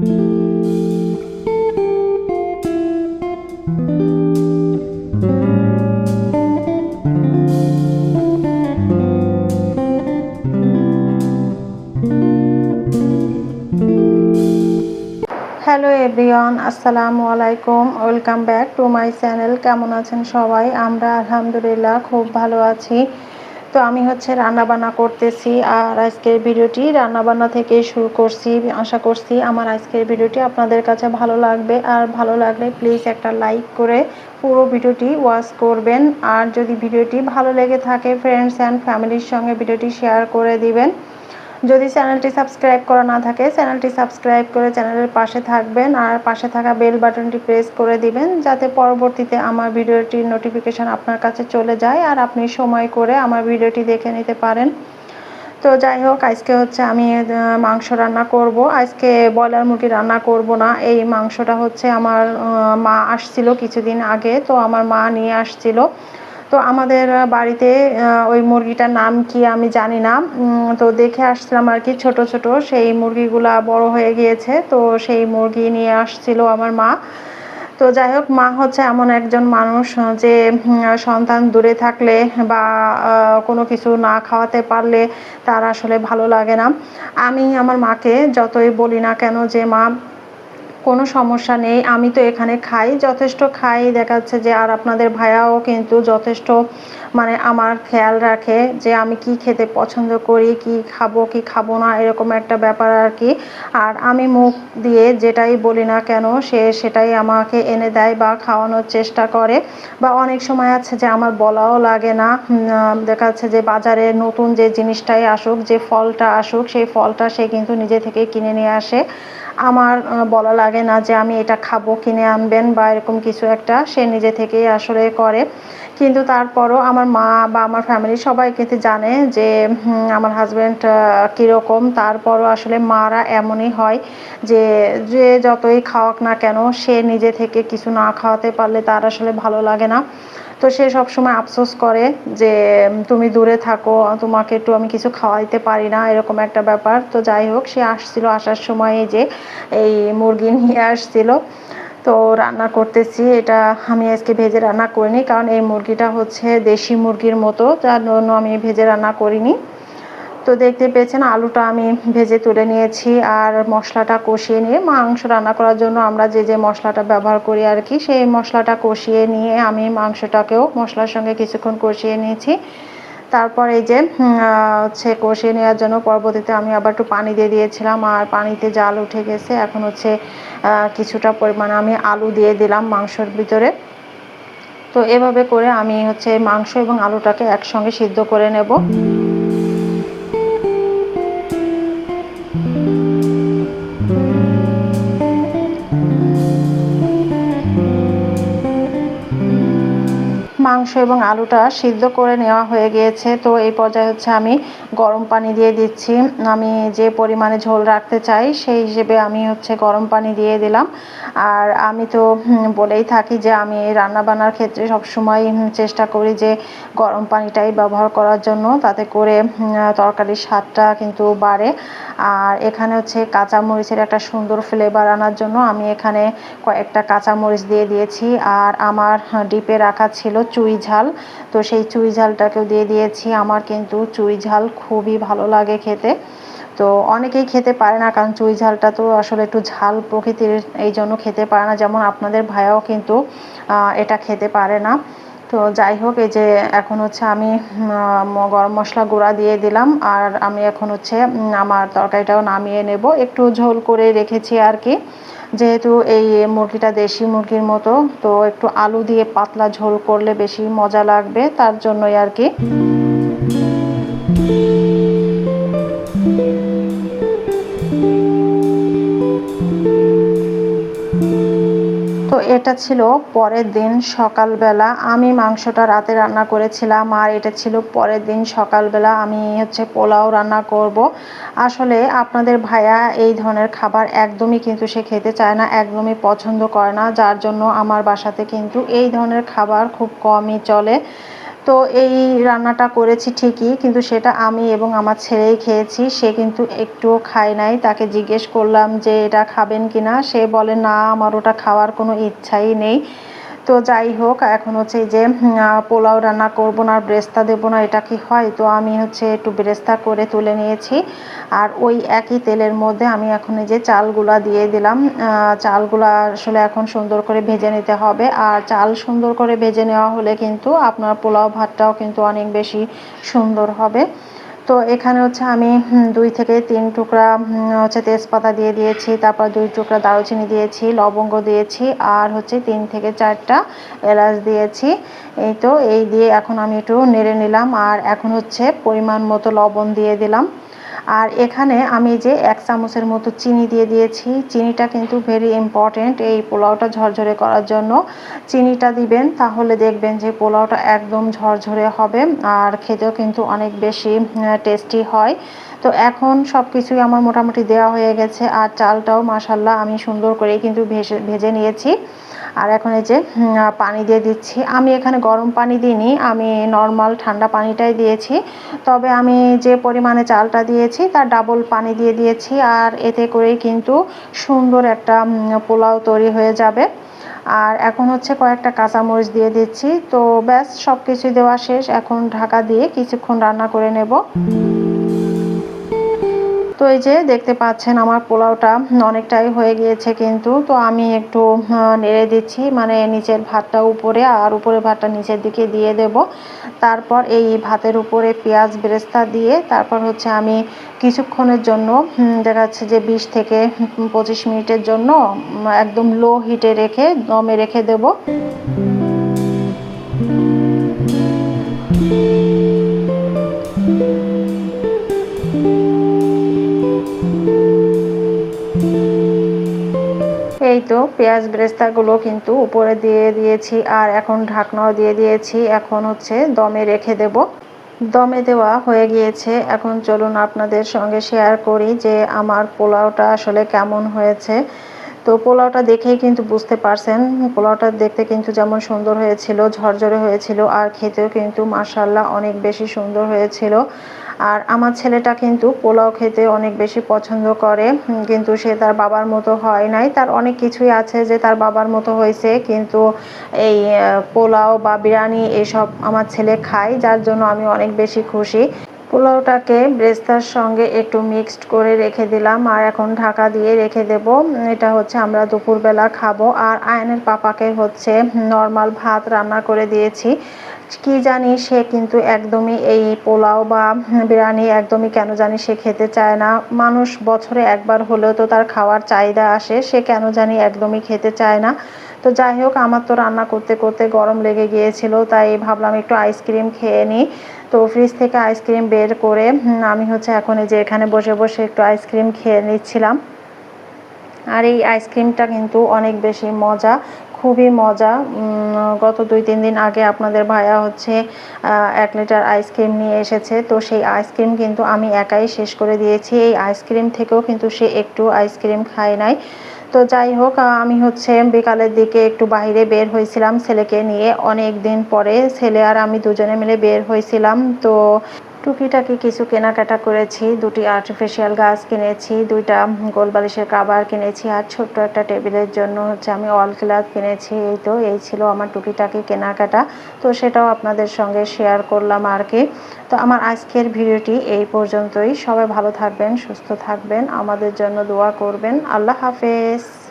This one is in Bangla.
হ্যালো এভরিওয়ান আসসালামু আলাইকুম welcome back to my channel কেমন আছেন সবাই? আমরা আলহামদুলিল্লাহ খুব ভালো আছি। তো আমি হচ্ছে রান্নাবান্না করতেছি আর আজকের ভিডিওটি রান্নাবান্না থেকে শুরু করছি। আশা করছি আমার আজকের ভিডিওটি আপনাদের কাছে ভালো লাগবে। আর ভালো লাগলে প্লিজ একটা লাইক করে পুরো ভিডিওটি ওয়াচ করবেন। আর যদি ভিডিওটি ভালো লেগে থাকে ফ্রেন্ডস অ্যান্ড ফ্যামিলির সঙ্গে ভিডিওটি শেয়ার করে দিবেন। যদি চ্যানেলটি সাবস্ক্রাইব করা না থাকে, চ্যানেলটি সাবস্ক্রাইব করে চ্যানেলের পাশে থাকবেন আর পাশে থাকা বেল বাটনটি প্রেস করে দিবেন যাতে পরবর্তীতে আমার ভিডিওটির নোটিফিকেশান আপনার কাছে চলে যায় আর আপনি সময় করে আমার ভিডিওটি দেখে নিতে পারেন। তো যাই হোক, আজকে হচ্ছে আমি মাংস রান্না করব। আজকে ব্রয়লার মুরগি রান্না করব না। এই মাংসটা হচ্ছে আমার মা আসছিল কিছুদিন আগে, তো আমার মা নিয়ে আসছিল। তো আমাদের বাড়িতে ওই মুরগিটার নাম কি আমি জানি না। তো দেখে আসছিলাম আর কি ছোট ছোট। সেই মুরগিগুলা বড় হয়ে গিয়েছে, তো সেই মুরগি নিয়ে আসছিল আমার মা। তো যাই হোক, মা হচ্ছে এমন একজন মানুষ যে সন্তান দূরে থাকলে বা কোনো কিছু না খাওয়াতে পারলে তার আসলে ভালো লাগে না। আমি আমার মাকে যতই বলি না কেন যে, মা কোনো সমস্যা নেই, আমি তো এখানে খাই, যথেষ্ট খাই। দেখা যাচ্ছে যে আর আপনাদের ভাইয়াও কিন্তু যথেষ্ট মানে আমার খেয়াল রাখে যে আমি কি খেতে পছন্দ করি, কি খাব কি খাব না, এরকম একটা ব্যাপার আর কি। আর আমি মুখ দিয়ে যেটাই বলি না কেন, সে সেটাই আমাকে এনে দেয় বা খাওয়ানোর চেষ্টা করে। বা অনেক সময় আছে যে আমার বলাও লাগে না। দেখা যাচ্ছে যে বাজারে নতুন যে জিনিসটাই আসুক, যে ফলটা আসুক, সেই ফলটা সে কিন্তু নিজে থেকে কিনে নিয়ে আসে। আমার বলা লাগে না যে আমি এটা খাব, কিনে আনবেন বা এরকম কিছু একটা সে নিজে থেকেই আসলে করে। কিন্তু তারপরও আমার মা বা আমার ফ্যামিলি সবাই কিন্তু জানে যে আমার হাজব্যান্ড কীরকম। তারপরও আসলে মারা এমনই হয় যে যে যতই খাওয়াক না কেন সে নিজে থেকে কিছু না খাওয়াতে পারলে তার আসলে ভালো লাগে না। তো সে সবসময় আফসোস করে যে তুমি দূরে থাকো, তোমাকে একটু আমি কিছু খাওয়াইতে পারি না, এরকম একটা ব্যাপার। তো যাই হোক, সে আসছিল, আসার সময় যে, এই মুরগি নিয়ে আসছিল। তো রান্না করতেছি, এটা আমি আজকে ভেজে রান্না করিনি, কারণ এই মুরগিটা হচ্ছে দেশি মুরগির মতো যার জন্য আমি ভেজে রান্না করিনি। তো দেখতে পেয়েছেন, আলুটা আমি ভেজে তুলে নিয়েছি আর মশলাটা কষিয়ে নিয়ে মাংস রান্না করার জন্য আমরা যে যে মশলাটা ব্যবহার করি আর কি, সেই মশলাটা কষিয়ে নিয়ে আমি মাংসটাকেও মশলার সঙ্গে কিছুক্ষণ কষিয়ে নিয়েছি। তারপর এই যে হচ্ছে কষিয়ে নেওয়ার জন্য পরবর্তীতে আমি আবার একটু পানি দিয়ে দিয়েছিলাম আর পানিতে জাল উঠে গেছে। এখন হচ্ছে কিছুটা পরিমাণে আমি আলু দিয়ে দিলাম মাংসর ভিতরে। তো এভাবে করে আমি হচ্ছে মাংস এবং আলুটাকে একসঙ্গে সিদ্ধ করে নেব। মাংস এবং আলুটা সিদ্ধ করে নেওয়া হয়ে গিয়েছে। তো এই পর্যায়ে হচ্ছে আমি গরম পানি দিয়ে দিচ্ছি। আমি যে পরিমাণে ঝোল রাখতে চাই সেই হিসেবে আমি হচ্ছে গরম পানি দিয়ে দিলাম। আর আমি তো বলেই থাকি যে আমি রান্না বান্নার ক্ষেত্রে সবসময় চেষ্টা করি যে গরম পানিটাই ব্যবহার করার জন্য। তাতে করে তরকারির স্বাদটা কিন্তু বাড়ে। আর এখানে হচ্ছে কাঁচা মরিচের একটা সুন্দর ফ্লেভার আনার জন্য আমি এখানে কয়েকটা কাঁচামরিচ দিয়ে দিয়েছি। আর আমার ডিপে রাখা ছিল চুই ঝাল। তো সেই চুই ঝালটাকেও দিয়ে দিয়েছি। আমার কিন্তু চুই ঝাল খুবই ভালো লাগে খেতে। তো অনেকেই খেতে পারে না, কারণ চুই ঝালটা তো আসলে একটু ঝাল প্রকৃতির এই জন্য খেতে পারে না। যেমন আপনাদের ভাইয়াও কিন্তু এটা খেতে পারে না। তো যাই হোক, এই যে এখন হচ্ছে আমি গরম মশলা গুঁড়া দিয়ে দিলাম আর আমি এখন হচ্ছে আমার তরকারিটাও নামিয়ে নেব। একটু ঝোল করে রেখেছি আর কি। যেহেতু এই মুরগিটা দেশি মুরগির মতো, তো একটু আলু দিয়ে পাতলা ঝোল করলে বেশি মজা লাগবে, তার জন্যই আর কি। তো এটা ছিল পরের দিন সকালবেলা। আমি মাংসটা রাতে রান্না করেছিলাম, আর এটা ছিল পরের দিন সকালবেলা। আমি হচ্ছে পোলাও রান্না করব। আসলে আপনাদের ভাইয়া এই ধরনের খাবার একদমই কিন্তু সে খেতে চায় না, একদমই পছন্দ করে না। যার জন্য আমার বাসাতে কিন্তু এই ধরনের খাবার খুব কমই চলে। তো এই রান্নাটা করেছি ঠিকই, কিন্তু সেটা আমি এবং আমার ছেলেই খেয়েছি, সে কিন্তু একটুও খায় নাই। তাকে জিজ্ঞেস করলাম যে, এটা খাবেন কি না সে বলে, না, আমার ওটা খাওয়ার কোনো ইচ্ছাই নেই। তো যাই হোক, এখন হচ্ছে যে পোলাও রান্না করব না ব্রেস্তা দেবো না, এটা কি হয়? তো আমি হচ্ছে একটু ব্রেস্তা করে তুলে নিয়েছি। আর ওই একই তেলের মধ্যে আমি এখন এই যে চালগুলা দিয়ে দিলাম। চালগুলা আসলে এখন সুন্দর করে ভেজে নিতে হবে। আর চাল সুন্দর করে ভেজে নেওয়া হলে কিন্তু আপনার পোলাও ভাতটাও কিন্তু অনেক বেশি সুন্দর হবে। তো এখানে হচ্ছে আমি দুই থেকে তিন টুকরা হচ্ছে তেজপাতা দিয়ে দিয়েছি, তারপর দুই টুকরা দারুচিনি দিয়েছি, লবঙ্গ দিয়েছি, আর হচ্ছে তিন থেকে চারটা এলাচ দিয়েছি। এই তো, এই দিয়ে এখন আমি একটু নেড়ে নিলাম, আর এখন হচ্ছে পরিমাণ মতো লবণ দিয়ে দিলাম। আর এখানে আমি যে এক চামচের মতো চিনি দিয়ে দিয়েছি, চিনিটা কিন্তু ভেরি ইম্পর্টেন্ট এই পোলাওটা ঝরঝরে করার জন্য। চিনিটা দিবেন, তাহলে দেখবেন যে পোলাওটা একদম ঝরঝরে হবে আর খেতেও কিন্তু অনেক বেশি টেস্টি হয়। তো এখন সব কিছুই আমার মোটামুটি দেওয়া হয়ে গেছে আর চালটাও মাসাল্লাহ আমি সুন্দর করে কিন্তু ভেজে ভেজে নিয়েছি। আর এখন এই যে পানি দিয়ে দিচ্ছি। আমি এখানে গরম পানি দিইনি, আমি নর্মাল ঠান্ডা পানিটাই দিয়েছি। তবে আমি যে পরিমাণে চালটা দিয়েছি, তার ডাবল পানি দিয়ে দিয়েছি। আর এতে করেই কিন্তু সুন্দর একটা পোলাও তৈরি হয়ে যাবে। আর এখন হচ্ছে কয়েকটা কাঁচামরিচ দিয়ে দিচ্ছি। তো ব্যাস সব কিছু দেওয়া শেষ। এখন ঢাকা দিয়ে কিছুক্ষণ রান্না করে নেব। তো এই যে দেখতে পাচ্ছেন আমার পোলাওটা অনেকটাই হয়ে গিয়েছে কিন্তু, তো আমি একটু নেড়ে দিচ্ছি মানে নিচের ভাতটা উপরে আর উপরে ভাতটা নিচের দিকে দিয়ে দেব। তারপর এই ভাতের উপরে পেঁয়াজ বেরেস্তা দিয়ে, তারপর হচ্ছে আমি কিছুক্ষণের জন্য দেখা যাচ্ছে যে বিশ থেকে পঁচিশ মিনিটের জন্য একদম লো হিটে রেখে, দমে রেখে দেব। তো পেঁয়াজ ব্রেস্তাগুলো কিন্তু উপরে দিয়ে দিয়েছি আর এখন ঢাকনাও দিয়ে দিয়েছি। এখন হচ্ছে দমে রেখে দেব। দমে দেওয়া হয়ে গিয়েছে। এখন চলুন আপনাদের সঙ্গে শেয়ার করি যে আমার পোলাওটা আসলে কেমন হয়েছে। তো পোলাওটা দেখেই কিন্তু বুঝতে পারছেন, পোলাওটা দেখতে কিন্তু যেমন সুন্দর হয়েছিল, ঝরঝরে হয়েছিল, আর খেতেও কিন্তু মাসাল্লাহ অনেক বেশি সুন্দর হয়েছিল। আর আমার ছেলেটা কিন্তু পোলাও খেতে অনেক বেশি পছন্দ করে কিন্তু সে তার বাবার মতো হয় নাই। তার অনেক কিছুই আছে যে তার বাবার মতো হয়েছে, কিন্তু এই পোলাও বা বিরিয়ানি এসব আমার ছেলে খায়, যার জন্য আমি অনেক বেশি খুশি। পোলাওটাকে ব্রেস্তার সঙ্গে একটু মিক্সড করে রেখে দিলাম। আর এখন ঢাকা দিয়ে রেখে দেব। এটা হচ্ছে আমরা দুপুরবেলা খাব। আর আয়নের পাপাকে হচ্ছে নর্মাল ভাত রান্না করে দিয়েছি। কি জানি সে কিন্তু একদমই এই পোলাও বা বিরিয়ানি একদমই কেন জানি সে খেতে চায় না। মানুষ বছরে একবার হলেও তো তার খাওয়ার চাহিদা আসে। সে কেন জানি একদমই খেতে চায় না। তো যাই হোক, আমার তো রান্না করতে করতে গরম লেগে গিয়েছিল, তাই ভাবলাম একটু আইসক্রিম খেয়ে নিই। তো ফ্রিজ থেকে আইসক্রিম বের করে আমি হচ্ছে এখন এই যে এখানে বসে বসে একটু আইসক্রিম খেয়ে নিচ্ছিলাম। আর এই আইসক্রিমটা কিন্তু অনেক বেশি মজা। খুবই মজা। গত দুই, তিন দিন আগে আপনাদের ভাইয়া হচ্ছে এক লিটার আইসক্রিম নিয়ে এসেছে। তো সেই আইসক্রিম কিন্তু আমি একাই শেষ করে দিয়েছি। এই আইসক্রিম থেকেও কিন্তু সে একটু আইসক্রিম খায় নাই। তো যাই হোক আমি হচ্ছে বিকালের দিকে একটু বাইরে বের হয়েছিলাম ছেলেকে নিয়ে। অনেক দিন পরে ছেলে আর আমি দুজনে মিলে বের হয়েছিলাম। তো টুকিটাকি কিছু কেনাকাটা করেছি, দুটি আর্টিফিশিয়াল গাছ কিনেছি, দুইটা গোলবালিশের কাবার কিনেছি, আর ছোট্ট একটা টেবিলের জন্য হচ্ছে আমি অল ক্লাথ কিনেছি। এই তো, এই ছিল আমার টুকিটাকি কেনাকাটা। তো সেটাও আপনাদের সঙ্গে শেয়ার করলাম আর কি। তো আমার আজকের ভিডিওটি এই পর্যন্তই। সবাই ভালো থাকবেন, সুস্থ থাকবেন। আমাদের জন্য দোয়া করবেন। আল্লাহ হাফেজ।